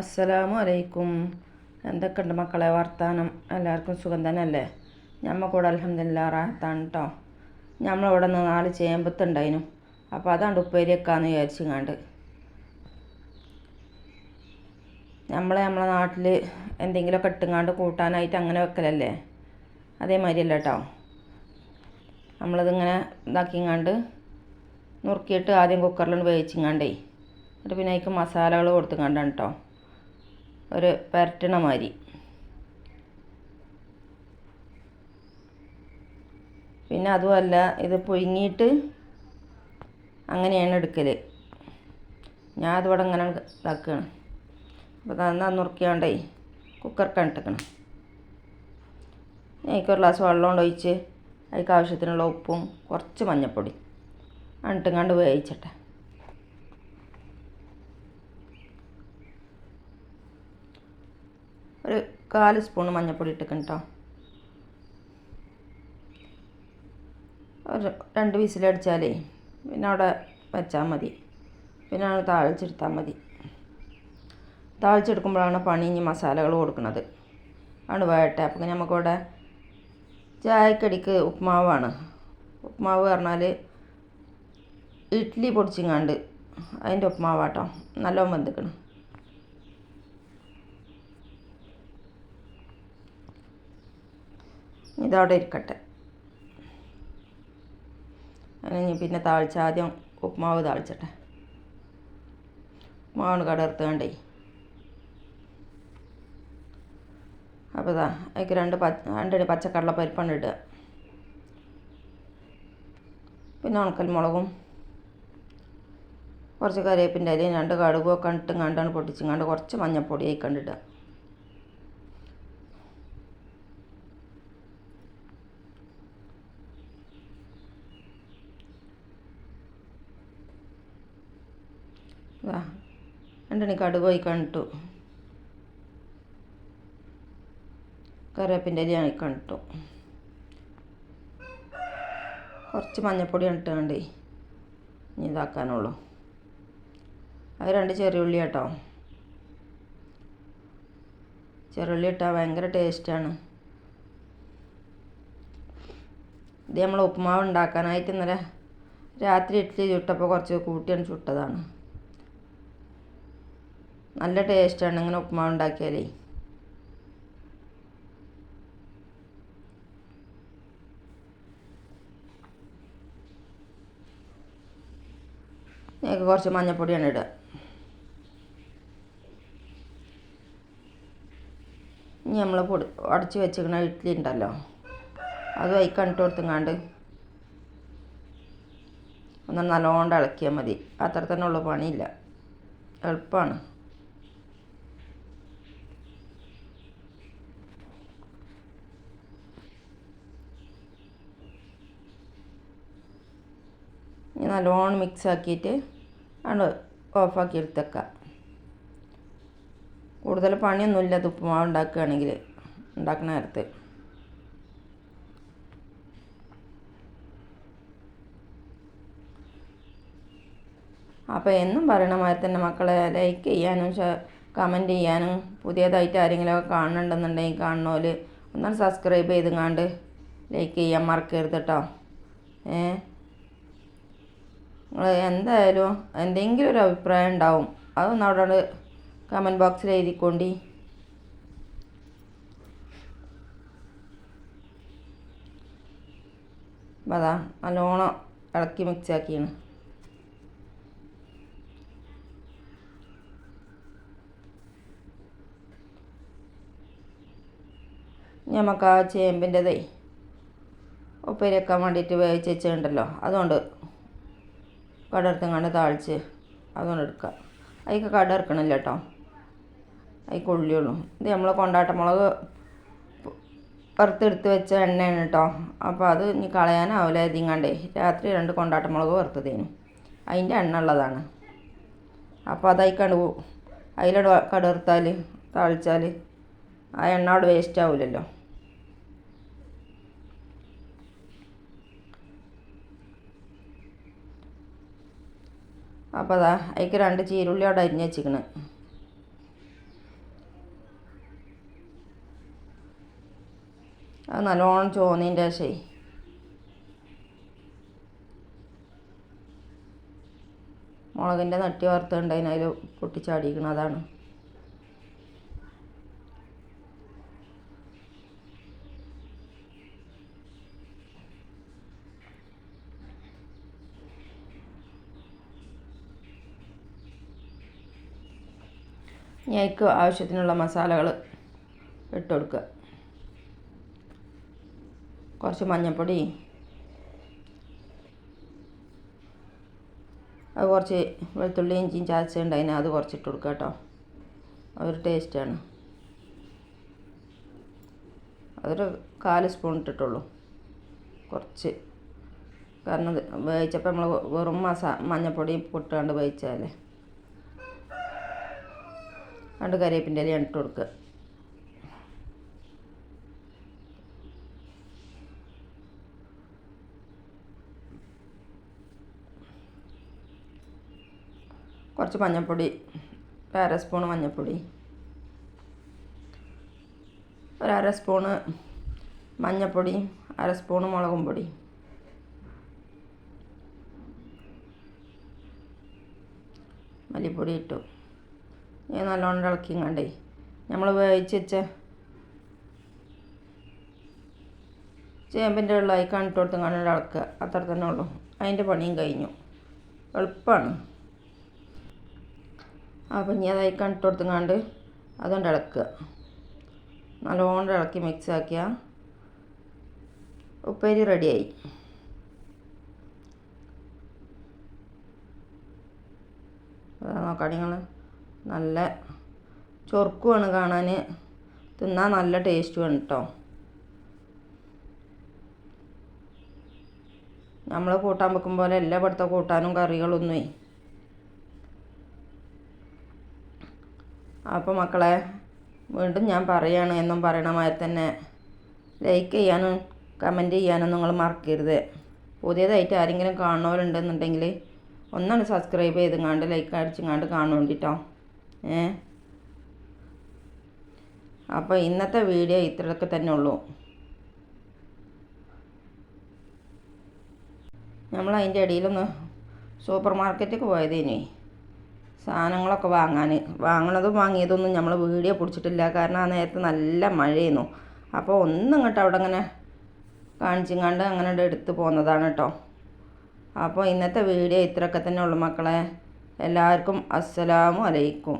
അസ്സലാമു അലൈക്കും എന്തൊക്കെയുണ്ട് മക്കളെ വർത്താനം? എല്ലാവർക്കും സുഖം തന്നെയല്ലേ? ഞമ്മക്കൂടെ അലഹമില്ല റാഹത്താണ് കേട്ടോ ഞമ്മളിവിടെ നിന്ന് നാല് ചേമ്പത്തുണ്ടായിനു. അപ്പോൾ അതാണ് ഉപ്പേരിയൊക്കെയാന്ന് വിചാരിച്ചിങ്ങാണ്ട്. നമ്മളെ നമ്മളെ നാട്ടിൽ എന്തെങ്കിലുമൊക്കെ ഇട്ടുങ്ങാണ്ട് കൂട്ടാനായിട്ട് അങ്ങനെ വെക്കലല്ലേ? അതേമാതിരിയല്ല കേട്ടോ നമ്മളിതിങ്ങനെ ഇതാക്കിങ്ങാണ്ട് നുറുക്കിയിട്ട് ആദ്യം കുക്കറിൽ വേവിച്ചിങ്ങാണ്ടേ. എന്നിട്ട് പിന്നെ അതിക്ക് മസാലകൾ കൊടുത്തുങ്ങാണ്ടാണ് കേട്ടോ ഒരു പരട്ടണ മാതിരി. പിന്നെ അതുമല്ല ഇത് പുഴുങ്ങിയിട്ട് അങ്ങനെയാണ് എടുക്കൽ ഞാൻ അതിവിടെ അങ്ങനെ ഇതാക്കുകയാണ് അപ്പോൾ നന്നാ നുറുക്കിയാണ്ടേ കുക്കർക്ക് ഇട്ടേക്കണം അതിലേക്ക് ഒരു ഗ്ലാസ് വെള്ളം കൊണ്ട് ഒഴിച്ച് അതിലേക്ക് ആവശ്യത്തിനുള്ള ഉപ്പും കുറച്ച് മഞ്ഞൾപ്പൊടി അണിട്ടുങ്ങാണ്ട് വേവിച്ചിട്ടെ. ഒരു കാൽ സ്പൂൺ മഞ്ഞൾപ്പൊടി ഇട്ടിക്കണം കേട്ടോ ഒരു രണ്ട് വിസിലടിച്ചാലേ പിന്നെ അവിടെ വെച്ചാൽ മതി. പിന്നെ അവിടെ താളിച്ചെടുത്താൽ മതി. താളിച്ചെടുക്കുമ്പോഴാണ് പണി ഇനി മസാലകൾ കൊടുക്കുന്നത്. ആണ് വേട്ടെ. അപ്പം നമുക്കിവിടെ ചായക്കടിക്ക് ഉപ്മാവാണ്. ഉപ്മാവ് പറഞ്ഞാൽ ഇഡ്ഡലി പൊടിച്ചിങ്ങാണ്ട് അതിന്റെ ഉപ്മാവാട്ടോ. നല്ലോണം വെന്തിക്കണം. ഇതവിടെ ഇരിക്കട്ടെ. അതിന് പിന്നെ താഴ്ച ആദ്യം ഉപ്മാവ് താഴ്ചട്ടെ ഉപ്മാവാണ് കടർത്തുകൊണ്ടേ അപ്പോൾ ഇതാ അതിക്ക് രണ്ട് പച്ച രണ്ടടി പച്ചക്കടല പരിപ്പാണ് ഇടുക. പിന്നെ ഉണക്കൽ മുളകും കുറച്ച് കറിവേപ്പിന്റെ ഇലയും രണ്ട് കടുകും ഒക്കെ കണ്ടാണ് പൊട്ടിച്ചും കണ്ട് കുറച്ച് മഞ്ഞൾപ്പൊടിയായി കണ്ടിടുക വാ. രണ്ടണി കടുക് കണ്ടു. കറിവേപ്പിന്റെ ഇല കണ്ടിട്ടു കുറച്ച് മഞ്ഞൾപ്പൊടി ഇട്ടുകൊണ്ട് കണ്ടേ ഇനി ഇതാക്കാനുള്ളൂ. അത് രണ്ട് ചെറിയ ഉള്ളി കേട്ടോ. ചെറുള്ളി ഇട്ടാൽ ഭയങ്കര ടേസ്റ്റാണ്. ഇത് നമ്മൾ ഉപ്പുമാവ് ഉണ്ടാക്കാനായിട്ട് ഇന്നലെ രാത്രി ഇഡ്ഡലി ചുട്ടപ്പോൾ കുറച്ച് കൂട്ടിയാണ് ചുട്ടതാണ്. നല്ല ടേസ്റ്റാണ് ഇങ്ങനെ ഉപ്പുമാവ് ഉണ്ടാക്കിയാലേ. ഞങ്ങൾക്ക് കുറച്ച് മഞ്ഞൾപ്പൊടിയാണ് ഇടുക. ഇനി നമ്മൾ പൊടി അടച്ച് വെച്ചിരിക്കുന്ന ഇഡ്ഡലി ഉണ്ടല്ലോ. അത് വൈക്കണിട്ട് കൊടുത്തുങ്ങാണ്ട് ഒന്ന് നല്ലോണം ഇളക്കിയാൽ മതി. അത്ര തന്നെ ഉള്ള പണിയില്ല. എളുപ്പമാണ് ഇനി നല്ലോണം മിക്സ് ആക്കിയിട്ട് ആണ് ഓഫാക്കി എടുത്തേക്കാം. കൂടുതൽ പണിയൊന്നുമില്ല. ഉപ്പുമാവ് ഉണ്ടാക്കുകയാണെങ്കിൽ ഉണ്ടാക്കുന്ന നേരത്ത്. അപ്പോൾ എന്നും പറയണ മാതിരി തന്നെ മക്കളെ ലൈക്ക് ചെയ്യാനും കമന്റ് ചെയ്യാനും പുതിയതായിട്ട് ആരെങ്കിലുമൊക്കെ കാണുന്നുണ്ടെന്നുണ്ടെങ്കിൽ കാണുന്നോൽ ഒന്നും സബ്സ്ക്രൈബ് ചെയ്തുങ്ങാണ്ട് ലൈക്ക് ചെയ്യാൻ മറക്കരുത് കേട്ടോ ഏ? നിങ്ങൾ എന്തായാലും എന്തെങ്കിലും ഒരു അഭിപ്രായം ഉണ്ടാവും. അതൊന്ന് അവിടെ കമന്റ് ബോക്സിൽ എഴുതിക്കൊണ്ടി. അതാ നല്ലോണം ഇളക്കി മിക്സ് ആക്കിയാണ്. നമുക്ക് ആ ചേമ്പിന്റെതേ ഉപ്പേരി വേണ്ടിയിട്ട് വേവിച്ച് വെച്ചിട്ടുണ്ടല്ലോ അതുകൊണ്ട് കടർത്തങ്ങാണ്ട് താളിച്ച് അതുകൊണ്ട് എടുക്കുക. അതിക്ക് കട ഇറക്കണില്ല കേട്ടോ. അതിക്ക് ഉള്ളിയുള്ളൂ. ഇത് നമ്മൾ കൊണ്ടാട്ട മുളക് വറുത്തെടുത്ത് വെച്ച എണ്ണയാണ് കേട്ടോ. അപ്പോൾ അത് ഇനി കളയാനാവില്ല ഇതിങ്ങാണ്ടേ രാത്രി രണ്ട് കൊണ്ടാട്ട മുളക് വറുത്തതേനു. അതിന്റെ എണ്ണ ഉള്ളതാണ്. അപ്പോൾ അതായിക്കണ്ട് പോവും അതിലട കടർത്താൽ താളിച്ചാൽ ആ എണ്ണ അവിടെ വേസ്റ്റ് ആവില്ലല്ലോ അപ്പോൾ അതാ അതിക്ക് രണ്ട് ചീരുള്ളി അവിടെ അരിഞ്ഞ് വെച്ചിക്കണ് അത് നല്ലോണം ചോന്നിന്റെ ശേ മുളകിന്റെ നട്ടി വറുത്തുണ്ടായിന് അതിൽ പൊട്ടിച്ചാടിക്കണം അതാണ്. അതിക്ക് ആവശ്യത്തിനുള്ള മസാലകൾ ഇട്ട് കൊടുക്കുക കുറച്ച് മഞ്ഞൾപ്പൊടി. അത് കുറച്ച് വെളുത്തുള്ളി ഇഞ്ചിയും ചതച്ചുണ്ടായിന് അത് കുറച്ച് ഇട്ട് കൊടുക്കുക കേട്ടോ. അതൊരു ടേസ്റ്റാണ് അതൊരു കാൽ സ്പൂൺ ഇട്ടിട്ടുള്ളൂ. കുറച്ച്. കാരണം വേവിച്ചപ്പോൾ നമ്മൾ വെറും മസാ മഞ്ഞൾപ്പൊടി പൊട്ടാണ്ട് വേവിച്ചാലേ. രണ്ട് കറിവേപ്പിന്റെ ഇല ഇട്ട് കൊടുക്കുക കുറച്ച് മഞ്ഞൾപ്പൊടി അര സ്പൂൺ മഞ്ഞൾപ്പൊടി. ഒരര സ്പൂണ് മഞ്ഞൾപ്പൊടി അര സ്പൂണ് മുളകും പൊടി. മല്ലിപ്പൊടി ഇട്ടു. നല്ലോണം ഇളക്കി കണ്ടേ. നമ്മൾ വേവിച്ച് വെച്ച ചേമ്പിന്റെ വെള്ളമായി കണ്ടിട്ട് കൊടുത്ത് ഇളക്കുക. അത്ര തന്നെ ഉള്ളൂ. അതിന്റെ പണിയും കഴിഞ്ഞു. എളുപ്പമാണ് അപ്പം ഇനി അതായി കണ്ടിട്ട് കണ്ട് അതുകൊണ്ട് ഇളക്കുക. നല്ലോണം ഇളക്കി മിക്സ് ആക്കിയ ഉപ്പേരി റെഡിയായി നോക്കാം നിങ്ങൾ നല്ല ചൊറുക്കുമാണ് കാണാൻ തിന്നാൻ നല്ല ടേസ്റ്റുമാണ് കേട്ടോ നമ്മൾ കൂട്ടാൻ വെക്കും പോലെ എല്ലാ ഇവിടുത്തെ കൂട്ടാനും കറികളൊന്നുമേ അപ്പോൾ മക്കളെ വീണ്ടും ഞാൻ പറയാണ് എന്നും പറയണ തന്നെ. ലൈക്ക് ചെയ്യാനും കമന്റ് ചെയ്യാനും നിങ്ങൾ മറക്കരുത്. പുതിയതായിട്ട് ആരെങ്കിലും കാണുന്നവരുണ്ടെന്നുണ്ടെങ്കിൽ ഒന്നാണ് സബ്സ്ക്രൈബ് ചെയ്ത് ചെയ്തുങ്ങാണ്ട് ലൈക്ക് അടിച്ചുങ്ങാണ്ട് കാണുകൊണ്ടിട്ടോ ഏ അപ്പോൾ ഇന്നത്തെ വീഡിയോ ഇത്രയൊക്കെ തന്നെ ഉള്ളൂ. നമ്മൾ അതിന്റെ ഇടയിലൊന്ന് സൂപ്പർ മാർക്കറ്റിലേക്ക് ഇനി. സാധനങ്ങളൊക്കെ വാങ്ങാൻ വാങ്ങണതും വാങ്ങിയതൊന്നും നമ്മൾ വീഡിയോ പിടിച്ചിട്ടില്ല. കാരണം ആ നേരത്ത് നല്ല മഴയായിരുന്നു. അപ്പോൾ ഒന്നും ഇങ്ങോട്ട് അവിടെ അങ്ങനെ കണ്ട് അങ്ങനെ എടുത്ത് പോകുന്നതാണ് കേട്ടോ അപ്പോൾ ഇന്നത്തെ വീഡിയോ ഇത്രയൊക്കെ തന്നെ ഉള്ളു മക്കളെ. എല്ലാവർക്കും അസ്സലാമു അലൈക്കും.